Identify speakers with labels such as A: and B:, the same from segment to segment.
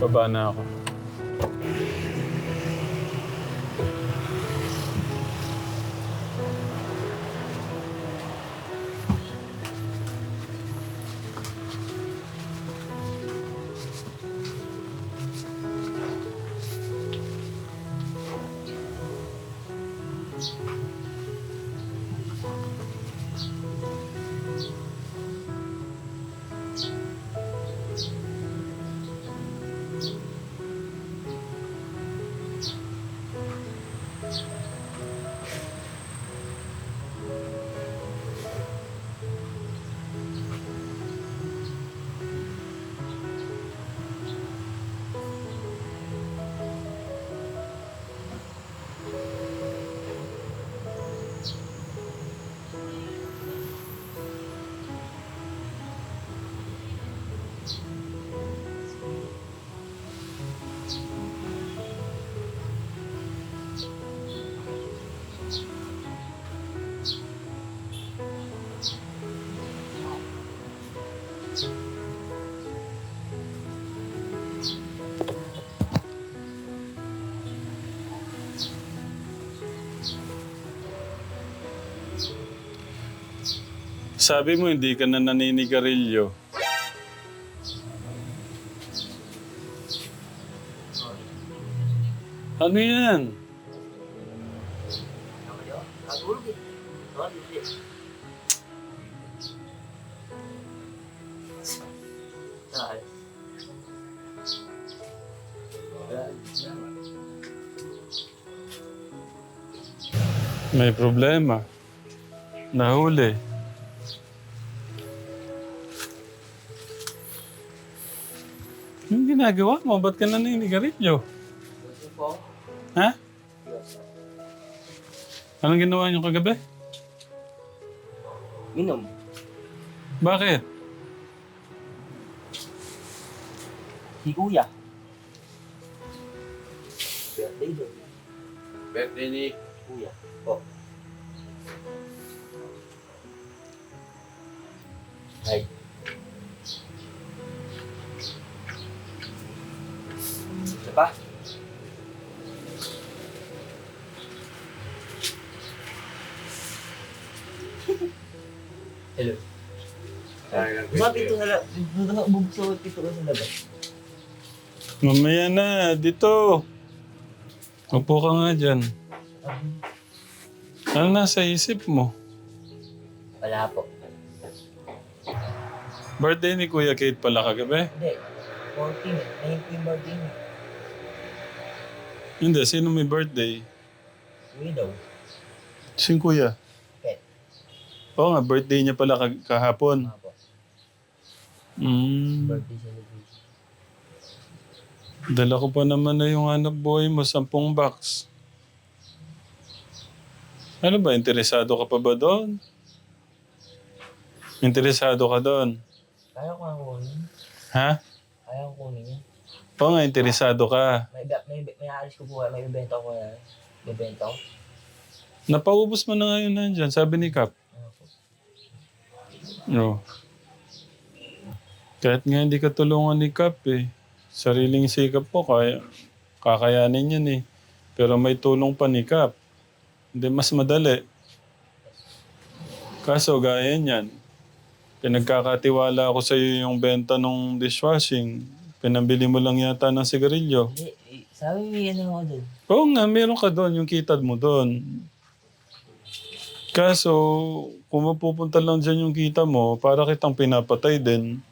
A: Baba na ako. Sabi mo hindi ka na naninigarilyo. Ano yan? May problema. Nahuli. Yung ginagawa mo, ba't ka naninigarilyo? Ha? Anong ginawa niyo kagabi?
B: Minom.
A: Bakit?
B: Si kuya. Birthday doon.
C: Birthday ni
B: Kuya. Oh. Bubukso pito ka sa labas.
A: Mamaya na, dito. Upo ka nga dyan. Ano nasa isip mo?
B: Wala po.
A: Birthday ni Kuya Kate pala kagabi?
B: Hindi. 14. Ngayon po yung birthday niya.
A: Hindi, sino may birthday?
B: Widow.
A: Si Kuya.
B: Pet.
A: Oo nga, birthday niya pala kag- kahapon.
B: Mga po.
A: Mm.
B: Birthday celebration.
A: Dala ko pa naman na yung anak boy mo, sampung box. Ano ba, interesado ka pa ba doon? Interesado ka doon?
B: Kaya ko ang kunin.
A: Ha?
B: Kaya ko kunin niya.
A: Oo nga, interesado ka.
B: May, may, may, may alis ko po. May bibenta ko yan. Bibenta ko.
A: Napaubos mo na ngayon nandyan, sabi ni Kap.
B: Ano po.
A: No. Kahit nga hindi ka tulungan ni Kap eh. Sariling sikap po, kaya, kakayanin yan eh. Pero may tulong pa ni Kap. Hindi mas madali. Kaso gaya niyan, pinagkakatiwala ako sa iyo yung benta ng dishwashing. Pinambili mo lang yata ng sigarilyo.
B: Hindi, eh, sabi may ano ako dun.
A: Oo nga, meron ka doon, yung kitad mo doon. Kaso, kung mapupunta lang dyan yung kita mo, para kitang pinapatay din.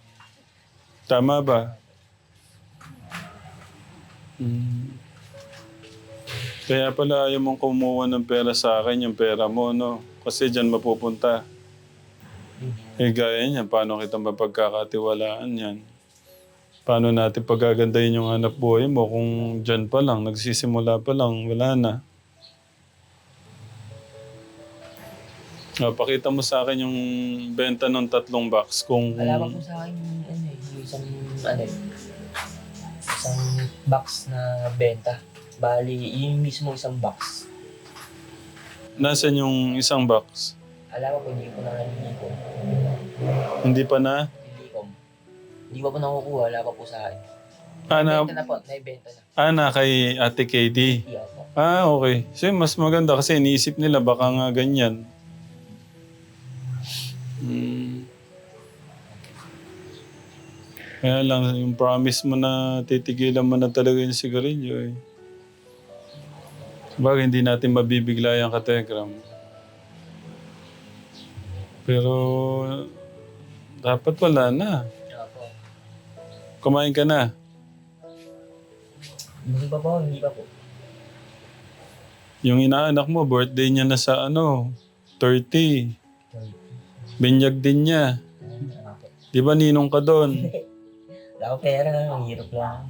A: Tama ba? Hmm. Kaya pala ayaw mong kumuha ng pera sa akin, yung pera mo, no? Kasi dyan mapupunta. Eh, gaya niyan, paano kita mapagkakatiwalaan yan? Paano natin pagagandahin yung hanap buhay mo kung dyan pa lang, nagsisimula pa lang, wala na. Ah, pakita mo sa akin yung benta ng tatlong box kung...
B: Wala pa po sa akin yung ano eh. Isang, ano eh. Isang box na benta. Bali, yung mismo isang box.
A: Nasaan yung isang box?
B: Alam ko, hindi ko na hindi ko.
A: Hindi pa na?
B: Hindi ko. Hindi pa nakukuha. Wala pa po sa akin.
A: Ana,
B: Naibenta na po, naibenta na.
A: ana kay Ate.
B: Iya po.
A: Ah, okay. So, mas maganda kasi iniisip nila baka nga ganyan. Hmm. Kaya lang, yung promise mo na titigilan mo na talaga yung sigarilyo eh. Bagay, hindi natin mabibigla yung kategram. Pero, dapat wala na. Kumain ka na.
B: Hindi pa po, hindi pa po.
A: Yung inaanak mo, birthday niya na sa ano, 30. Binyag din niya. Di ba ninong ka doon?
B: Wala ko pera, ang hirap lang.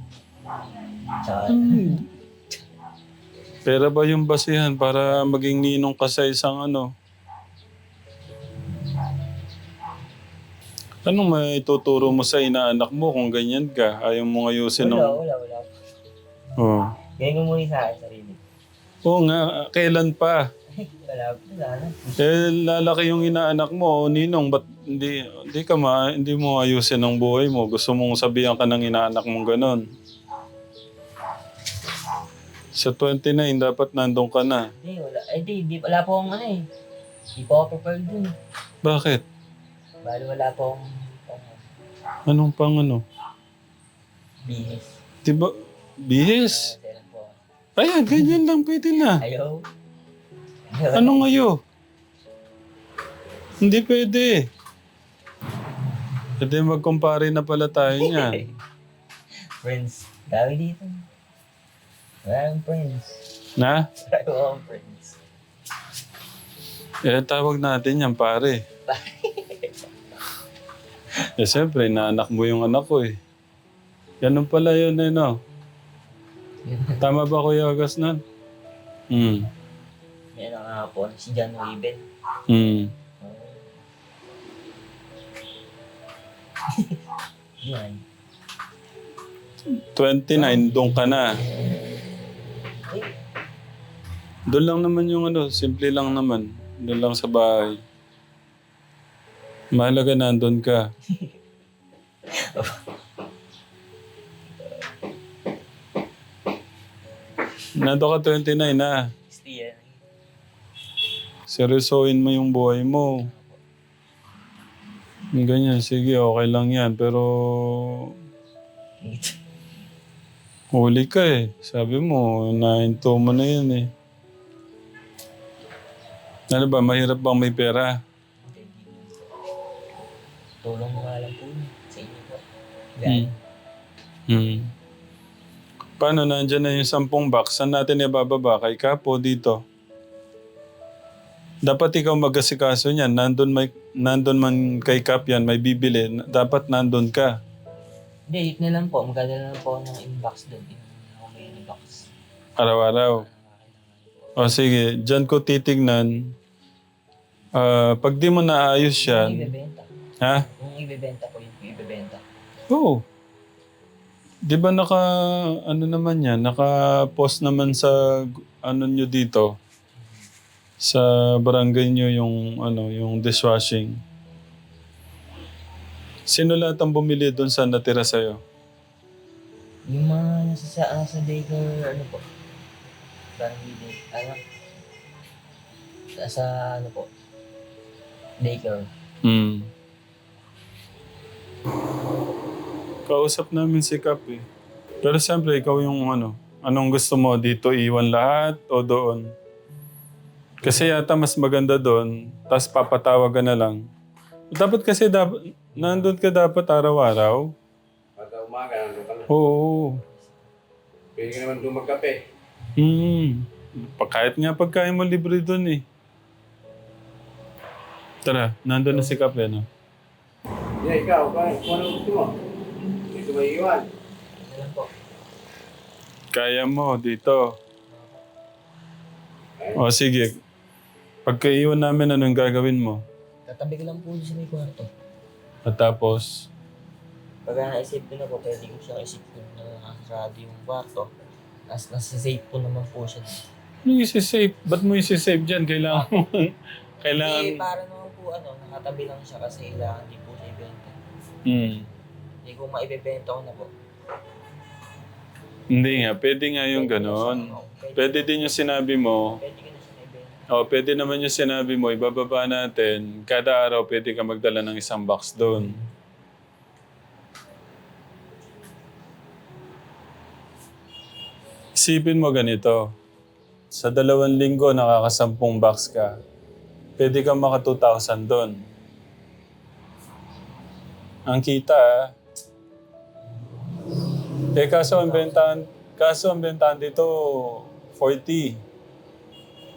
B: Tsaka,
A: Pera ba yung basihan para maging ninong ka sa isang ano? Anong may tuturo mo sa inaanak mo kung ganyan ka? Ayaw mo ayusin ng...
B: wala, wala, wala.
A: Oh.
B: Ganyan mo muna sa akin, sarili.
A: Oo nga, kailan pa? Eh, lalaki yung inaanak mo, ninong, ba't hindi, hindi ka ma, hindi mo ayusin ang buhay mo? Gusto mong sabihan ka ng inaanak mong ganon. Sa 29, dapat nandun ka na.
B: Hindi, wala. Ay, di, di, wala po akong ano eh. Di po ako prepared dun.
A: Bakit?
B: Bali, wala po akong akong
A: Anong pang ano? Bihis?
B: Lang po.
A: Ayan, ganyan lang pwede na.
B: Ayaw.
A: Ano ngayo? Hindi pwede. Pwede mag-compare na pala tayo niyan.
B: friends. Dami dito. Wala akong friends.
A: Na?
B: Wala akong friends.
A: Eh, tawag natin yan, pare. eh, siyempre, naanak mo yung anak ko eh. Ganun pala yun eh, no? Tama ba, Kuya Agasnan? Hmm.
B: May ano po, si John Raven.
A: Hmm.
B: Yan.
A: 29, doon ka na. Doon lang naman yung ano, simple lang naman. Doon lang sa bahay. Mahalaga nandun ka. Nando ka 29 na. Seryosohin mo yung buhay mo. Ganyan, sige, okay lang yan. Pero huli ka eh. Sabi mo, nahinto mo na yan eh. Ano ba, mahirap bang may pera?
B: Tulong mo nga lang po yun sa inyo po.
A: Hmm.
B: Yan.
A: Hmm. Paano, nandyan na yung sampung box. Saan natin ibababa? Kay Kapo dito? Dapat ikaw mag-asikaso niyan. Nandun, may, nandun man kay Kap yan, may bibili. Dapat nandun ka.
B: Hindi, yun na lang po. Magdala lang po ako ng inbox doon. Ako may inbox.
A: Araw-araw. O sige, dyan ko titignan. Ah, pag di mo naayos
B: Yung
A: yan,
B: ibebenta.
A: ha?
B: Yung ibebenta ko, yung ibebenta.
A: Oo. Di ba naka, ano naman yan, naka-post naman sa, ano nyo dito, sa barangay nyo yung, ano, yung dishwashing. Sino lahat ang bumili doon sa natira sa'yo?
B: Yung mga nasa sa, ah, sa daycare, ano po. Parang hindi, ano. Sa, sa ano po. Daycare.
A: Hmm. Kausap namin si Kap eh. Pero siyempre, ikaw yung ano, anong gusto mo dito, iwan lahat o doon? Kasi yata mas maganda doon, tapos papatawag ka na lang. Dapat kasi, dapat, nandun ka dapat araw-araw.
C: Pagka umaga, nandun ka na.
A: Oo.
C: Pwede ka naman doon magkape.
A: Hmm. Kahit nga pagkain mo libre doon eh. Tara, nandun na si Kap eh, no?
C: Yeah, ikaw, kung kung ano gusto mo. Dito ba iwan?
B: Ano lang po.
A: Kaya mo dito. O sige. Pagkaiwan namin, anong gagawin mo?
B: Tatabi ko lang po sa may kwarto.
A: At tapos,
B: Pag naisip ko na po, pwede ko siyang isipin na nakasarado yung kwarto. As nasa safe po naman po siya.
A: ano isi-save? Ba't mo isi-save dyan? Kailangan mo. kailangan.
B: Eh, para naman po ano, nakatabi lang siya kasi kailangan din po siya ibenta.
A: Hmm.
B: Hindi ko maibebenta ko na po.
A: Hindi nga, pwede nga yung ganon. Pwede din yung sinabi mo,
B: Pwede na siya naibenta.
A: o pwede naman yung sinabi mo, ibababa natin, kada araw pwede ka magdala ng isang box doon. Isipin mo ganito, sa dalawang linggo nakakasampung box ka, pwede kang maka 2,000 doon. Ang kita, ah. eh kaso ang bentahan, kaso ang bentahan dito, 40.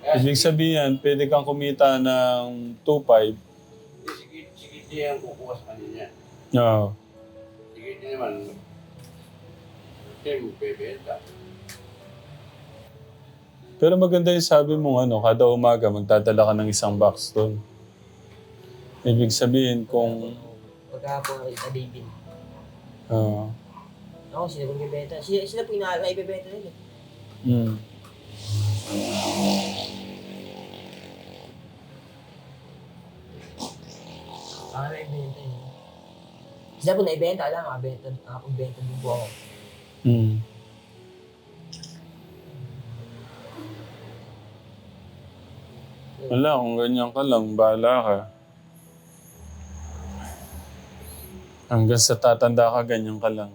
A: Ibig sabihin, pwede kang kumita ng 2,500.
C: Sige, sige siya ang kukuha sa kanina.
A: Oo.
C: Sige din naman. Siya yung bebenta.
A: Pero maganda yung sabi mo, ano, kada umaga magdadala ka ng isang box doon. Ibig sabihin kung...
B: Pagkahapon kay David.
A: ah,
B: Ako, sila po naibenta. Sila, sila po yung na- naibebenta nila.
A: mm,
B: Ako naibenta yun. Sila po naibenta, alam, makabenta, nakapagbenta din po ako.
A: mm. Wala, kung ganyan ka lang, bahala ka. Hanggang sa tatanda ka, ganyan ka lang.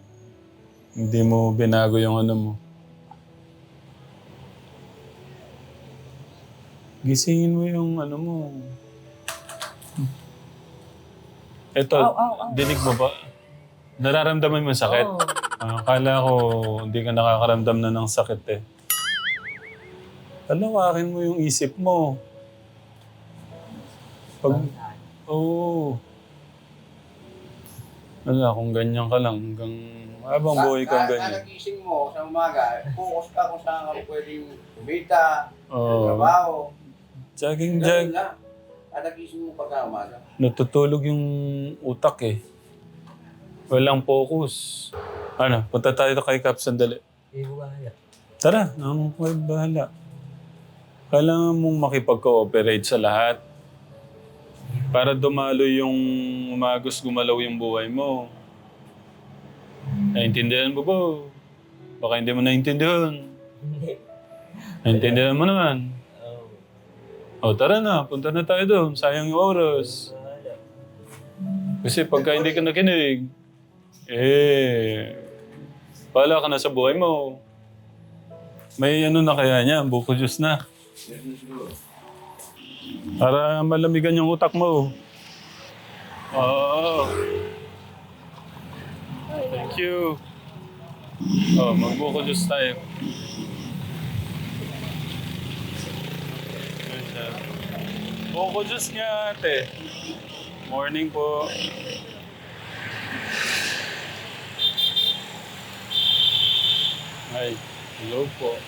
A: Hindi mo binago yung ano mo. Gisingin mo yung ano mo. Ito,
B: Aw, aw, aw.
A: dinig mo ba? Nararamdaman mo yung sakit?
B: Oo.
A: Ah, akala ko hindi ka nakakaramdam na ng sakit eh. Palawakin mo yung isip mo. Pag, oo. Wala, kung ganyan ka lang, hanggang habang buhay kang ganyan.
C: Kanagising mo sa umaga, focus ka kung saan ka pwedeng kumita,
A: Oo.
C: trabaho.
A: Jogging,
C: Ganun
A: jog.
C: lang. Kanagising mo pagka umaga.
A: Natutulog yung utak eh. Walang focus. Ano, punta tayo kay Cap sandali.
B: Hindi ko.
A: Tara, ang ko'y bahala. Kailangan mong makipag-cooperate sa lahat. Para dumalo yung umagos gumalaw yung buhay mo. Naintindihan mo ba? Baka hindi mo naintindihan.
B: Hindi.
A: Naintindihan mo naman. O tara na, punta na tayo doon. Sayang yung oras. Kasi pagka hindi ka nakinig, eh, pala ka na sa buhay mo. May ano na kaya niya, buko juice na. Para malamigan yung utak mo. Oo. Thank you. Oh, magbuko juice tayo. Ganda. Buko juice nga ate. Morning po. Ay, hello po.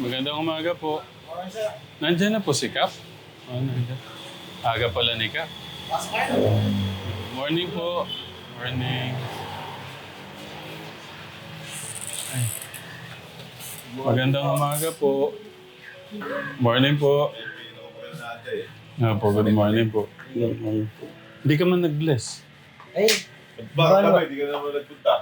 A: Magandang umaga po. Nandiyan na po si Kap? Oh, nandiyan. Aga pala ni Kap. Morning po. Morning. Ay. Magandang umaga po. Morning po. Nga po, good morning po. Good morning po. Hindi ka man nag-bless.
B: Ay,
D: Bakit kami? Hindi ka naman nagpunta.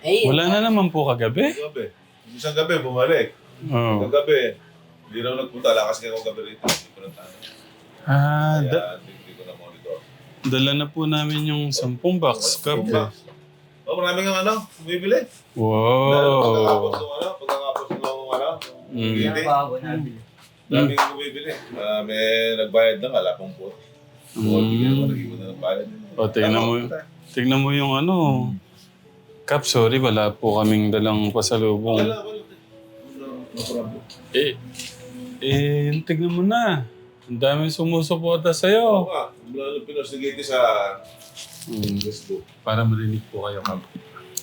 B: ay,
A: Wala na naman po kagabi.
D: Gabi. Isang gabi, bumalik.
A: Oh.
D: Isang gabi, hindi raw nagpunta. Lakas nga ako gabi rito. Hindi ko na tanong.
A: Ah,
D: Kaya
A: da-
D: hindi, hindi ko na monitor.
A: dala na po namin yung 10 box cup eh.
D: Oh, marami kang ano, bumibili. Dahil
A: Wow.
D: Pagkakapos ng ano, pagkakapos ng ano,
A: Mm.
D: hindi.
B: bago nabili.
D: Dami kang bumibili. Ah, may nagbayad na, wala pang po.
A: Mm.
D: O, tignan mo, nag-iwan na ng bayad.
A: O, tingnan mo, tingnan mo yung ano. Kap, sorry, wala po kaming dalang pasalubong.
D: Wala, wala. No, no problem.
A: Eh, eh, tignan mo na. Ang dami sumusuporta
D: Oo
A: sa'yo.
D: nga, mula nung pinostigate sa
A: Mm.
D: Facebook.
A: Para marinig po kayo, Kap.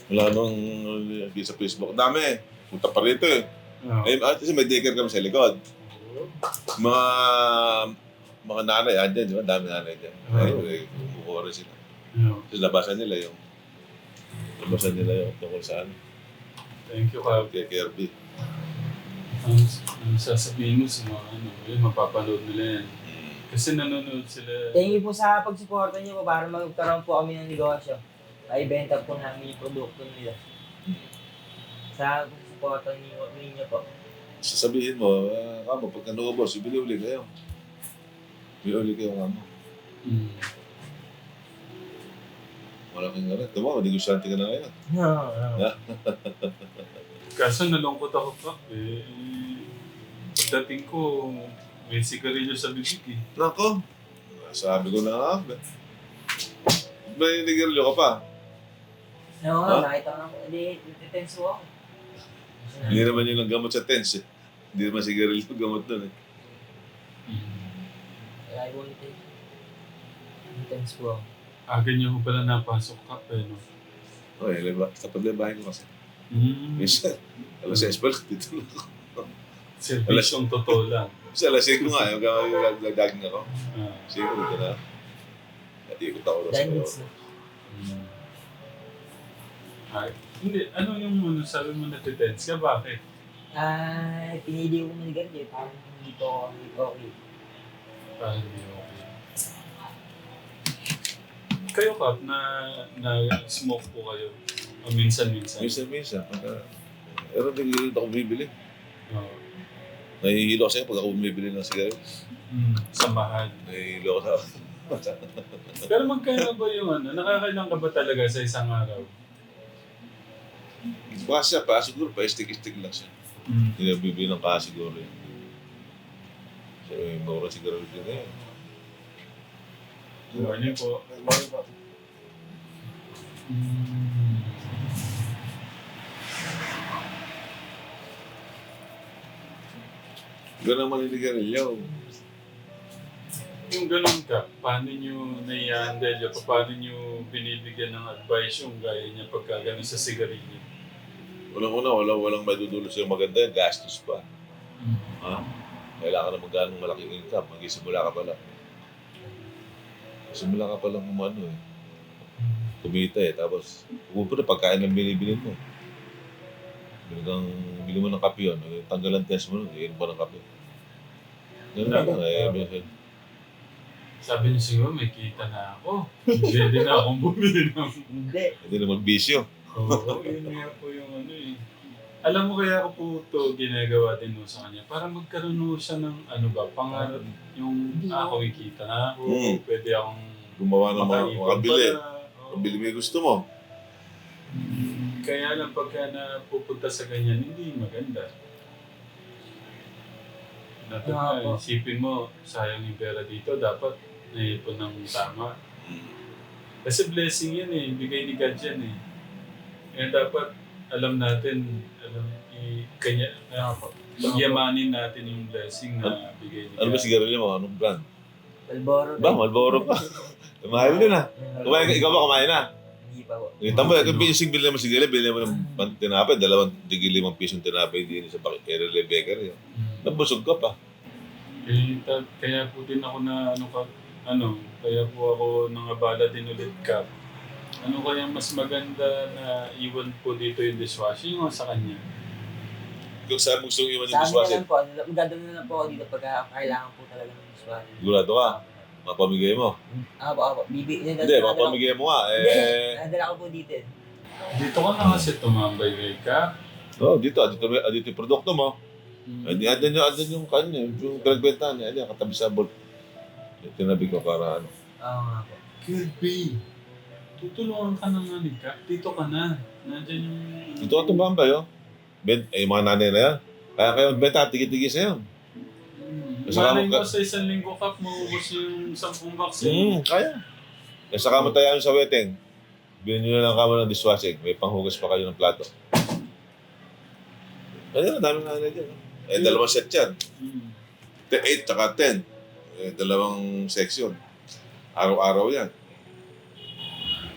D: Wala nung uh, sa Facebook. Dami. Punta pa rito eh.
A: Oh.
D: Eh, ah, kasi may daycare kami sa likod. Mga mga nanay, andyan, di ba? Dami nanay dyan.
A: Oo.
D: Ayun, eh, kumukuha rin sila.
A: Oh.
D: Kasi labasan nila yung labasan nila yung tungkol saan.
A: Thank you, Kap.
D: Kay Kirby.
A: Ang, ang sasabihin mo sa mga ano, yun, mapapanood nila yan.
D: Hmm.
A: Kasi nanonood sila.
B: Thank you po sa pagsuporta niyo po para magkaroon po kami ng negosyo. Maibenta po namin yung produkto nila. Sa pagsuporta niyo, ninyo po.
D: Sasabihin mo, uh, kamo, pagka naubos, ibili uli kayo. Ibili uli kayo kamo.
A: Mm.
D: Malaking rin. Tama, negosyante ka na ngayon.
B: No, no.
A: Kaso nalungkot ako pa. Eh, pagdating ko, may sigarilyo sa bibig eh.
D: Nako, sabi ko na nga. May nigarilyo ka pa.
B: No,
D: Ha?
B: nakita ko na. Hindi, nagtitenso ako.
D: Hindi naman yun ang gamot sa tense eh. Hindi naman sigarilyo gamot doon eh.
B: I won't take. Intense po.
A: Aga niyo ko pala napasok ka eh, no?
D: Okay, leba, tapat lang bahay ko kasi.
A: Mm.
D: Minsan, alas 6 pa lang dito lang ako.
A: Serbisyong totoo lang.
D: Kasi alas 5 nga, yung gawin nagdaging ako.
A: Ah.
D: Sige, dito na. At ikot ako doon sa
B: needs na.
A: Mm. Ay, hindi, ano yung ano, sabi mo na tense ka? Bakit?
B: Ah, pinili ko ng ganito eh. Parang hindi po hindi po okay.
A: Parang hindi okay. Kayo, Kap, na, na smoke po kayo. O minsan-minsan.
D: Minsan, minsan. Pagka, pero nagigilid ako bibili.
A: Oo.
D: Nahihilo kasi pag ako bumibili ng sigarilyo.
A: Mm, sa mahal.
D: Nahihilo ako sa...
A: Pero magkano ba yung ano? Nakakailang ka ba talaga sa isang araw?
D: Baka siya, pa siguro, pa stick-stick lang siya.
A: Mm.
D: Hindi na bibili ng pa siguro yun. So, may mura sigarilyo din eh.
A: Morning po.
D: Morning po. Ganun naman yung sigarilyo.
A: Yung ganun ka, paano nyo nai-handle o paano nyo binibigyan ng advice yung gaya niya pagka ganun sa sigarilyo?
D: Unang-una, walang, walang madudulo sa'yo maganda yan, gastos pa. Ha? Kailangan na magkano malaking income, mag-isimula ka pa lang. Simula ka pa lang umano eh. Kumita eh, tapos pupunta na pagkain ng binibili mo. Bili kang, bili mo ng kape yun, eh, tanggal ang test mo nun, iinom pa ng kape. Ganun na lang eh. minsan.
A: Sabi niya siguro, may kita na ako. Pwede na akong bumili ng...
B: Hindi.
D: Hindi na magbisyo.
A: Oo, yun nga po yung ano eh. Alam mo kaya ako po ito ginagawa din mo sa kanya para magkaroon mo siya ng ano ba, pangarap yung ah, kumikita na ako,
D: Mm.
A: pwede akong
D: Gumawa ng mga
A: makaipon. Oo.
D: Pabili mo yung gusto mo.
A: Mm, Kaya lang pagka napupunta sa ganyan, hindi maganda. Dapat
B: Nga
A: na,
B: po.
A: isipin mo, sayang yung pera dito, dapat naipon ng tama.
D: Mm.
A: Kasi blessing yan eh, bigay ni God yan eh. Kaya dapat alam natin, alam, i, kanya, na, pagyamanin natin yung blessing na bigay ni God.
D: Ano ba sigarilyo mo? Anong brand?
B: Malboro.
D: Ba, Malboro pa. Mahal din ah. Kumain, ikaw ba kumain na?
B: Hindi pa po.
D: Kita mo, kung pinsing bilhin mo sigili, bilhin mo ng tinapay, dalawang tigil limang pisong tinapay din sa Bak- Erele Bakery.
A: Mm.
D: Nabusog ka pa.
A: Eh, kaya po din ako na ano ka, ano, kaya po ako nangabala din ulit ka. Ano kaya mas maganda na iwan po dito yung dishwashing o sa kanya?
D: Kung saan mo gusto iwan yung
B: Sa amin na
D: dishwasher,
B: lang po. Magdadala na lang po ako dito pagka kailangan po talaga ng dishwasher.
D: sigurado ka, mapamigay mo.
B: Apo, apo. Bibi,
D: Hindi, mapamigay mo nga.
B: Hindi,
D: Eh,
B: nadala ko po dito. eh.
A: Dito ka na kasi tumambay kay ka.
D: oh, dito, dito, dito yung produkto mo. Eh, di, andyan yung, andyan yung kanya, yung pinagbentahan niya, andyan, katabi sa bol. Tinabi ko para ano.
B: Oo nga po.
A: Kirby, tutulungan ka na nga ni Ka. Dito ka na. Nandiyan yung...
D: Dito ka tumambay, oh. Ben, eh, yung mga nanay na yan. Kaya kayo magbenta, tigi-tigi sa'yo.
A: Hmm.
D: Saka
A: Malay
D: mo ka-
A: sa isang linggo kap, maubos yung sampung vaccine.
D: Hmm, kaya. Eh, saka mo tayo sa wedding. Bilhin nyo na lang kamo ng dishwashing. May panghugas pa kayo ng plato. Kaya na, daming nanay dyan. oh. Eh, dalawang set yan.
A: Hmm.
D: 8 tsaka 10. Eh, dalawang section. Araw-araw yan.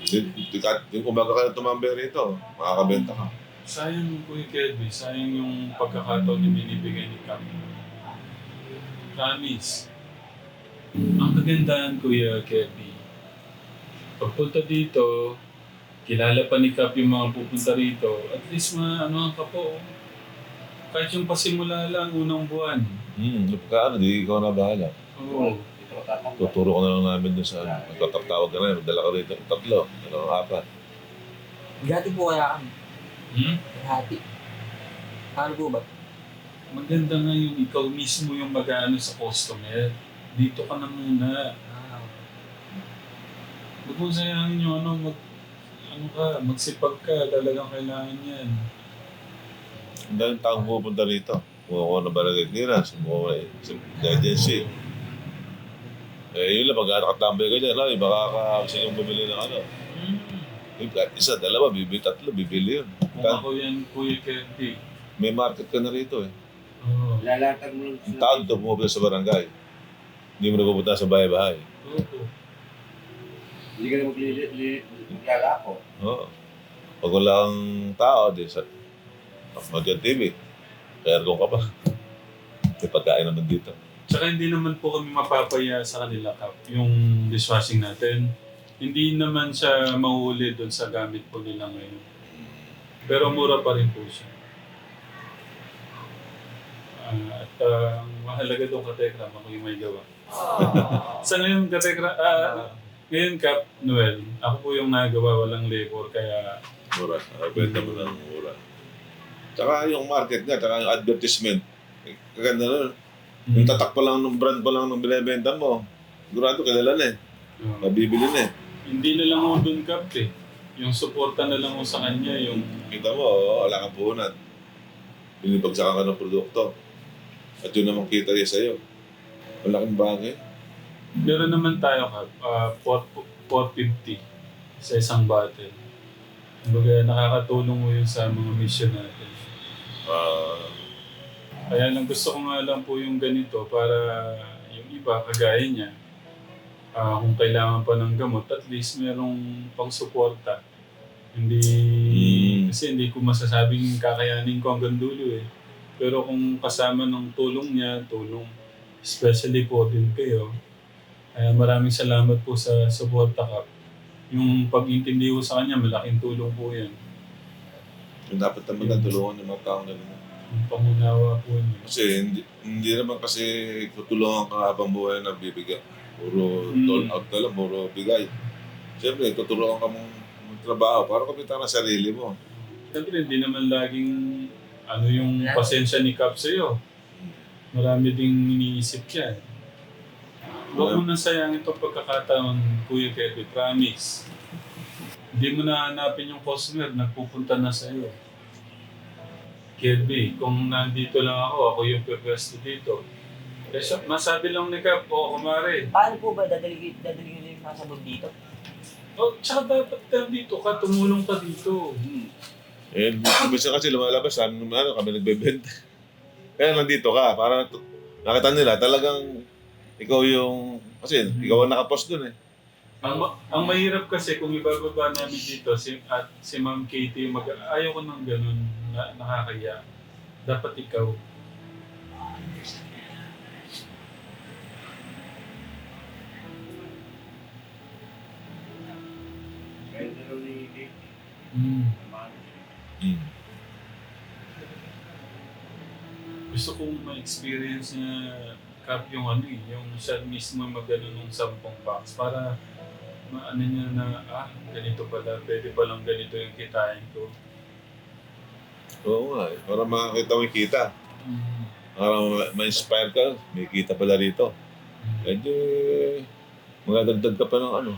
D: Yung, yung, yung umaga ka na tumambay rito, makakabenta ka.
A: Sayang yung Kuya Kelby, sayang yung pagkakataon na binibigay ni Cap. Promise. Ang kagandahan, Kuya Kelby, pagpunta dito, kilala pa ni Cap yung mga pupunta rito, at least ma-ano ka po. Kahit yung pasimula lang, unang buwan.
D: Hmm, ano, di ikaw na bahala.
A: Oo.
D: Tuturo ko na lang namin dun sa ano. Magtatawag ka na, magdala ka rito. Tatlo, dalawang apat.
B: Gati po kaya kami.
A: Hmm?
B: Hati. Ano po ba?
A: Maganda nga yung ikaw mismo yung mag-ano sa customer. Dito ka na muna.
B: Ah,
A: Huwag mo sayangin yung ano, mag, ano ka, magsipag ka, talagang kailangan yan.
D: Ang daming taong pupunta rito. Kumuha ko ng barangay clearance, kumuha ko sa agency. Eh, yun lang, pag nakatambay ka dyan, ay, baka ka gusto niyong bumili ng ano. Eh, kahit isa, dalawa, bibili, tatlo, bibili yun.
A: Kung ako yan, Kuya Kirby.
D: May market ka na rito eh.
A: Oo.
C: Lalatag mo lang
D: Ang tawag to, pumupunta sa barangay. Hindi mo na pupunta sa bahay-bahay.
A: Oo.
C: Hindi ka na maglalako.
D: Oo. Pag walang tao, di sa mag TV. Kaya kung ka pa. May pagkain naman dito.
A: Tsaka hindi naman po kami mapapaya sa kanila, Kap. Yung dishwashing natin, hindi naman siya mahuli doon sa gamit po nila ngayon. Pero mura pa rin po siya. Ah, at ah, ang mahalaga doon katekram, ako yung may gawa. sa ngayon, katekram, ah, ngayon, Kap, Noel, ako po yung nagawa, walang labor, kaya
D: Mura. Uh, benta mo ng mura. Tsaka yung market nga, tsaka yung advertisement. Kaganda nun. Yung tatak pa lang ng brand pa lang ng binibenta mo. Sigurado kilala na eh.
A: Oo.
D: Mabibili na eh.
A: Hindi na lang ako doon, Kap, eh. Yung suporta na lang ako sa kanya, yung
D: Kita mo, oh, wala kang puhunan. Binibagsakan ka ng produkto. At yun naman kita niya sa'yo. Malaking bagay.
A: Meron naman tayo, Kap, ah, 4 450 sa isang bottle. Kumbaga, nakakatulong mo yun sa mga mission natin.
D: Ah,
A: Kaya lang gusto ko nga lang po yung ganito para yung iba, kagaya niya, ah, kung kailangan pa ng gamot, at least merong pang-suporta. Hindi,
D: Mm.
A: kasi hindi ko masasabing kakayanin ko hanggang dulo eh. Pero kung kasama ng tulong niya, tulong, especially po din kayo, kaya maraming salamat po sa suporta ka. Yung pag-intindi ko sa kanya, malaking tulong po yan.
D: yung dapat naman na tulungan ng mga taong ganun.
A: Yung pangunawa po niya.
D: Kasi hindi, hindi naman kasi tutulungan ka habang buhay na bibigyan. Puro
A: Mm.
D: dole out ka lang, puro bigay. Siyempre, tutulungan ka mong trabaho para kumita ng sarili mo.
A: Siyempre, hindi naman laging ano yung pasensya ni Cap sa'yo. Marami ding iniisip yan. Huwag mo nang sayangin itong pagkakataon, Kuya Kevin, promise. Hindi mo na hanapin yung customer, nagpupunta na sa'yo. Kirby, kung nandito lang ako, ako yung pwesto dito. Eh, sa- masabi lang ni Cap, o kumare,
B: Paano po ba dadali dadali nyo yung nasa bud dito?
A: oh, tsaka dapat ka dito ka, tumulong ka dito.
D: Eh, minsan kasi lumalabas, ano, ano kami nagbebenta. Kaya nandito ka, para nakita nila talagang ikaw yung, kasi ikaw ang nakapost dun eh.
A: Ang, ma- ang mahirap kasi kung ibababa namin dito si, at si Ma'am Katie, mag, ayaw ko ng ganun na nakakaya. Dapat ikaw. Mm.
D: Mm.
A: Gusto kong ma-experience niya Kap yung ano eh, yung siya mismo magano ng sampung box para maano niya na, ah, ganito pala, pwede palang ganito yung kitain ko.
D: Oo nga eh, para makakita mo yung kita.
A: Mm.
D: Para ma- ma-inspire ka, may kita pala rito.
A: Mm.
D: Medyo, eh, magdadagdag ka pa ng ano,